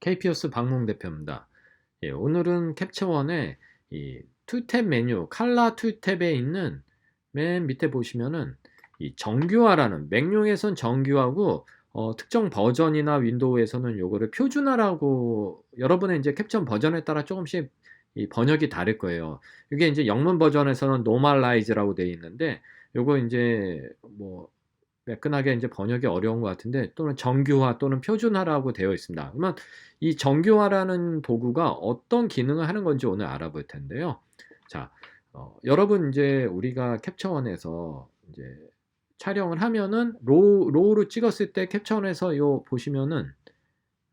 KPO스 박몽 대표입니다. 예, 오늘은 캡처원의 이 투탭 메뉴 칼라 투탭에 있는 맨 밑에 보시면은 이 정규화라는 맥용에선 정규화고 어, 특정 버전이나 윈도우에서는 요거를 표준화라고 여러분의 이제 캡처 버전에 따라 조금씩 이 번역이 다를 거예요. 이게 이제 영문 버전에서는 normalize라고 되어 있는데 요거 이제 뭐 매끈하게 이제 번역이 어려운 것 같은데 또는 정규화 또는 표준화라고 되어 있습니다. 그러면 이 정규화라는 도구가 어떤 기능을 하는 건지 오늘 알아볼 텐데요. 자, 어, 여러분 이제 우리가 캡처원에서 이제 촬영을 하면은 로우, 로우로 찍었을 때 캡처원에서 요 보시면은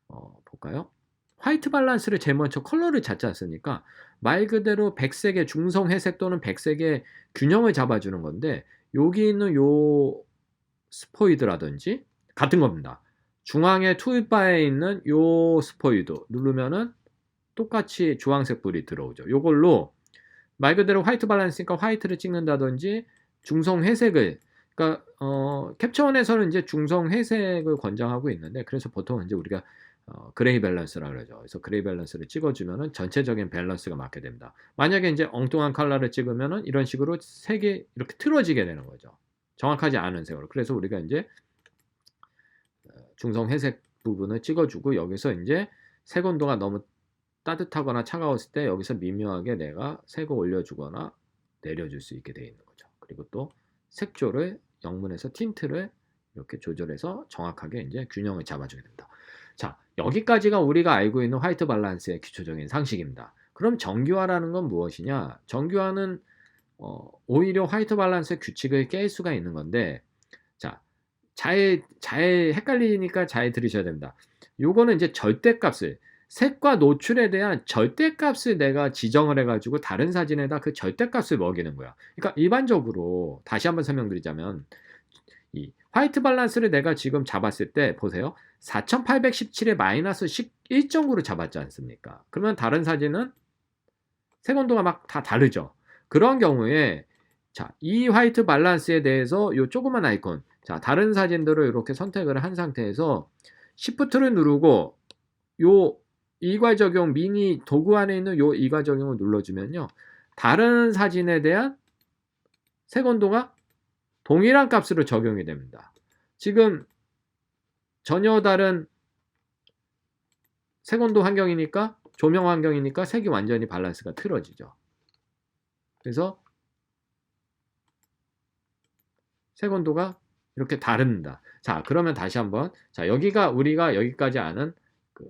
어, 볼까요? 화이트 밸런스를 제일 먼저 컬러를 잡지 않습니까? 말 그대로 백색의 중성 회색 또는 백색의 균형을 잡아주는 건데 여기 있는 요 스포이드라든지 같은 겁니다. 중앙에 툴바에 있는 요 스포이드 누르면은 똑같이 주황색 불이 들어오죠. 요걸로 말 그대로 화이트 밸런스니까 화이트를 찍는다든지 중성 회색을 그러니까 어, 캡처원에서는 이제 중성 회색을 권장하고 있는데 그래서 보통 이제 우리가 어, 그레이 밸런스라 그러죠. 그래서 그레이 밸런스를 찍어주면은 전체적인 밸런스가 맞게 됩니다. 만약에 이제 엉뚱한 컬러를 찍으면은 이런 식으로 색이 이렇게 틀어지게 되는 거죠. 정확하지 않은 색으로. 그래서 우리가 이제 어, 중성 회색 부분을 찍어주고 여기서 이제 색 온도가 너무 따뜻하거나 차가웠을 때 여기서 미묘하게 내가 색을 올려주거나 내려줄 수 있게 되어 있는 거죠. 그리고 또 색조를 영문에서 틴트를 이렇게 조절해서 정확하게 이제 균형을 잡아주게 됩니다. 자, 여기까지가 우리가 알고 있는 화이트 밸런스의 기초적인 상식입니다. 그럼 정규화라는 건 무엇이냐? 정규화는 어, 오히려 화이트 밸런스의 규칙을 깰 수가 있는 건데, 자, 잘, 잘 헷갈리니까 잘 들으셔야 됩니다. 요거는 이제 절대값을, 색과 노출에 대한 절대값을 내가 지정을 해가지고 다른 사진에다 그 절대값을 먹이는 거야. 그러니까 일반적으로, 다시 한번 설명드리자면, 이 화이트 밸런스를 내가 지금 잡았을 때, 보세요. 4817에 마이너스 1.9로 잡았지 않습니까? 그러면 다른 사진은 색 온도가 막 다 다르죠. 그런 경우에 자, 이 화이트 밸런스에 대해서 요 조그만 아이콘 자, 다른 사진들을 이렇게 선택을 한 상태에서 Shift를 누르고 요 이과 적용 미니 도구 안에 있는 요 이과 적용을 눌러주면요. 다른 사진에 대한 색 온도가 동일한 값으로 적용이 됩니다. 지금 전혀 다른 색온도 환경이니까 조명 환경이니까 색이 완전히 밸런스가 틀어지죠. 그래서 색온도가 이렇게 다릅니다. 자, 그러면 다시 한번 자, 여기가 우리가 여기까지 아는 그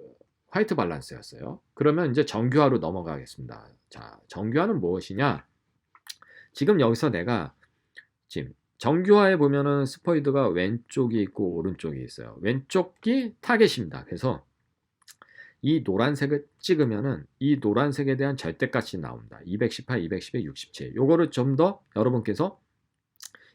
화이트 밸런스였어요. 그러면 이제 정규화로 넘어가겠습니다. 자, 정규화는 무엇이냐? 지금 여기서 내가 지금 정규화에 보면은 스포이드가 왼쪽이 있고 오른쪽이 있어요. 왼쪽이 타겟입니다. 그래서 이 노란색을 찍으면은 이 노란색에 대한 절대값이 나옵니다. 218, 212, 67. 요거를 좀 더 여러분께서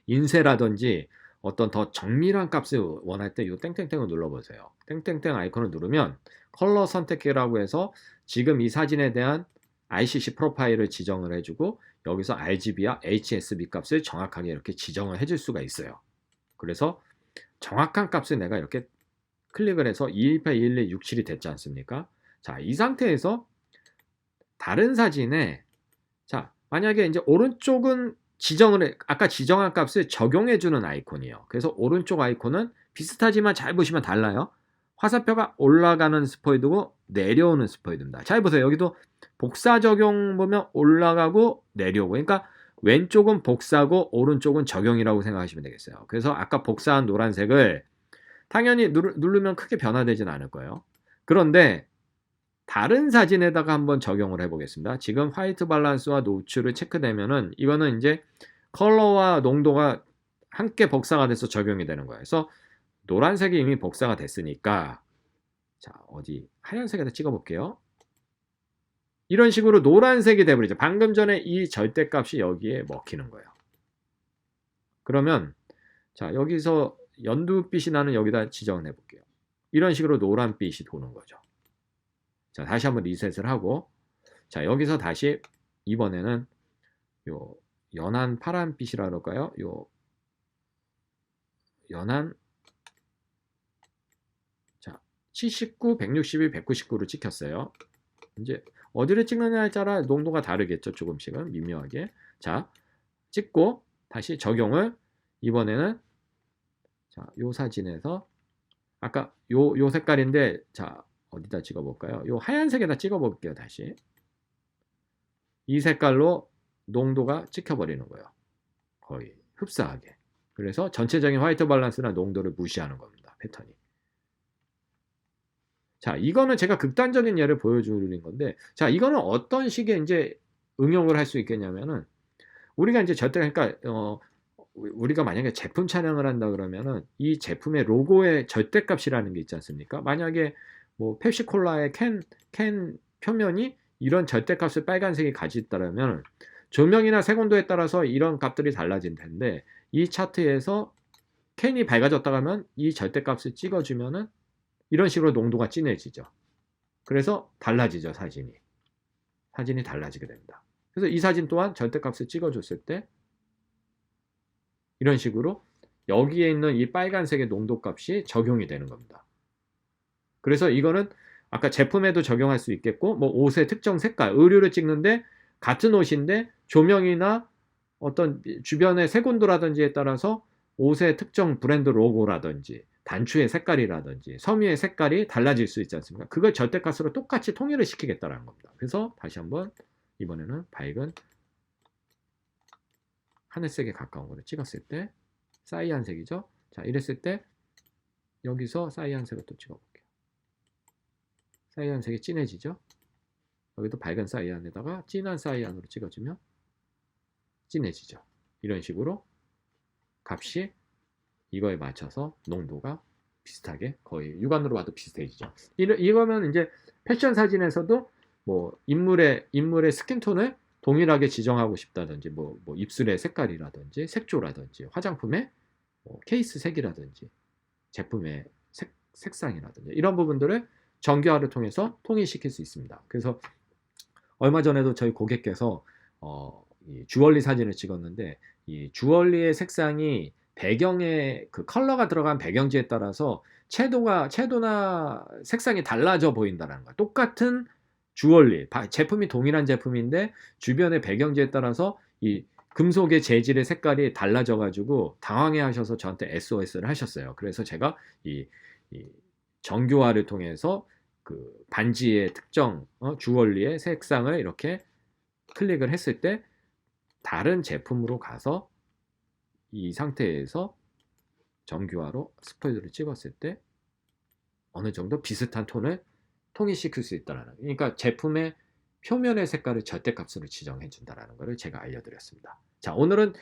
인쇄라든지 어떤 더 정밀한 값을 원할 때 이 땡땡땡을 눌러보세요. 땡땡땡 아이콘을 누르면 컬러 선택기라고 해서 지금 이 사진에 대한 ICC 프로파일을 지정을 해주고 여기서 RGB와 HSB 값을 정확하게 이렇게 지정을 해줄 수가 있어요. 그래서 정확한 값을 내가 이렇게 클릭을 해서 218, 212, 67이 됐지 않습니까? 자, 이 상태에서 다른 사진에 자, 만약에 이제 오른쪽은 지정을 해, 아까 지정한 값을 적용해 주는 아이콘이에요. 그래서 오른쪽 아이콘은 비슷하지만 잘 보시면 달라요. 화살표가 올라가는 스포이드고 내려오는 스포이드입니다. 잘 보세요. 여기도 복사 적용 보면 올라가고 내려오고 그러니까 왼쪽은 복사고 오른쪽은 적용이라고 생각하시면 되겠어요. 그래서 아까 복사한 노란색을 당연히 누르, 면 크게 변화되진 않을 거예요. 그런데 다른 사진에다가 한번 적용을 해보겠습니다. 지금 화이트 밸런스와 노출을 체크되면은 이거는 이제 컬러와 농도가 함께 복사가 돼서 적용이 되는 거예요. 그래서 노란색이 이미 복사가 됐으니까 자 어디 하얀색에다 찍어볼게요. 이런 식으로 노란색이 돼버리죠. 방금 전에 이 절대값이 여기에 먹히는 거예요. 그러면 자 여기서 연두빛이 나는 여기다 지정을 해볼게요. 이런 식으로 노란빛이 도는 거죠. 자 다시 한번 리셋을 하고 자 여기서 다시 이번에는 요 연한 파란빛이라 그럴까요? 요 연한 79, 162, 199로 찍혔어요. 이제 어디를 찍느냐에 따라 농도가 다르겠죠. 조금씩은 미묘하게. 자, 찍고 다시 적용을 이번에는 자, 요 사진에서 아까 요, 요 색깔인데 자, 어디다 찍어 볼까요? 요 하얀색에다 찍어 볼게요, 다시. 이 색깔로 농도가 찍혀 버리는 거예요. 거의 흡사하게. 그래서 전체적인 화이트 밸런스나 농도를 무시하는 겁니다. 패턴이. 자, 이거는 제가 극단적인 예를 보여주는 건데, 자, 이거는 어떤 식의 이제 응용을 할 수 있겠냐면은, 우리가 이제 절대, 그러니까, 어, 우리가 만약에 제품 촬영을 한다 그러면은, 이 제품의 로고의 절대값이라는 게 있지 않습니까? 만약에 뭐, 펩시콜라의 캔, 캔 표면이 이런 절대값을 빨간색이 가지고 있다면, 조명이나 색온도에 따라서 이런 값들이 달라질 텐데, 이 차트에서 캔이 밝아졌다 하면 이 절대값을 찍어주면은 이런 식으로 농도가 진해지죠. 그래서 달라지죠, 사진이. 사진이 달라지게 됩니다. 그래서 이 사진 또한 절대값을 찍어줬을 때 이런 식으로 여기에 있는 이 빨간색의 농도값이 적용이 되는 겁니다. 그래서 이거는 아까 제품에도 적용할 수 있겠고, 뭐 옷의 특정 색깔, 의류를 찍는데 같은 옷인데 조명이나 어떤 주변의 색온도라든지에 따라서 옷의 특정 브랜드 로고라든지 단추의 색깔이라든지 섬유의 색깔이 달라질 수 있지 않습니까? 그걸 절대값으로 똑같이 통일을 시키겠다는 겁니다. 그래서 다시 한번 이번에는 밝은 하늘색에 가까운 거를 찍었을 때 사이안색이죠. 자 이랬을 때 여기서 사이안색을 또 찍어볼게요. 사이안색이 진해지죠. 여기도 밝은 사이안에다가 진한 사이안으로 찍어주면 진해지죠. 이런 식으로 값이 이거에 맞춰서 농도가 비슷하게 거의 육안으로 봐도 비슷해지죠. 이러, 이거면 이제 패션 사진에서도 뭐 인물의 인물의 스킨톤을 동일하게 지정하고 싶다든지 뭐, 뭐 입술의 색깔이라든지 색조라든지 화장품의 뭐 케이스 색이라든지 제품의 색, 색상이라든지 이런 부분들을 정교화를 통해서 통일시킬 수 있습니다. 그래서 얼마 전에도 저희 고객께서 어, 이 주얼리 사진을 찍었는데 이 주얼리의 색상이 배경에 그 컬러가 들어간 배경지에 따라서 채도가 채도나 색상이 달라져 보인다는 거야. 똑같은 주얼리 제품이 동일한 제품인데 주변의 배경지에 따라서 이 금속의 재질의 색깔이 달라져 가지고 당황해 하셔서 저한테 SOS를 하셨어요. 그래서 제가 이, 이 정교화를 통해서 그 반지의 특정 어, 주얼리의 색상을 이렇게 클릭을 했을 때 다른 제품으로 가서 이 상태에서 정교화로 스포이드를 찍었을 때 어느 정도 비슷한 톤을 통일시킬 수 있다는 그러니까 제품의 표면의 색깔을 절대값으로 지정해 준다는 것을 제가 알려드렸습니다. 자 오늘은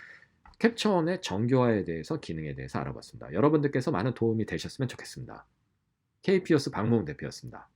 캡처원의 정교화에 대해서 기능에 대해서 알아봤습니다. 여러분들께서 많은 도움이 되셨으면 좋겠습니다. KPOS 박무웅 대표였습니다.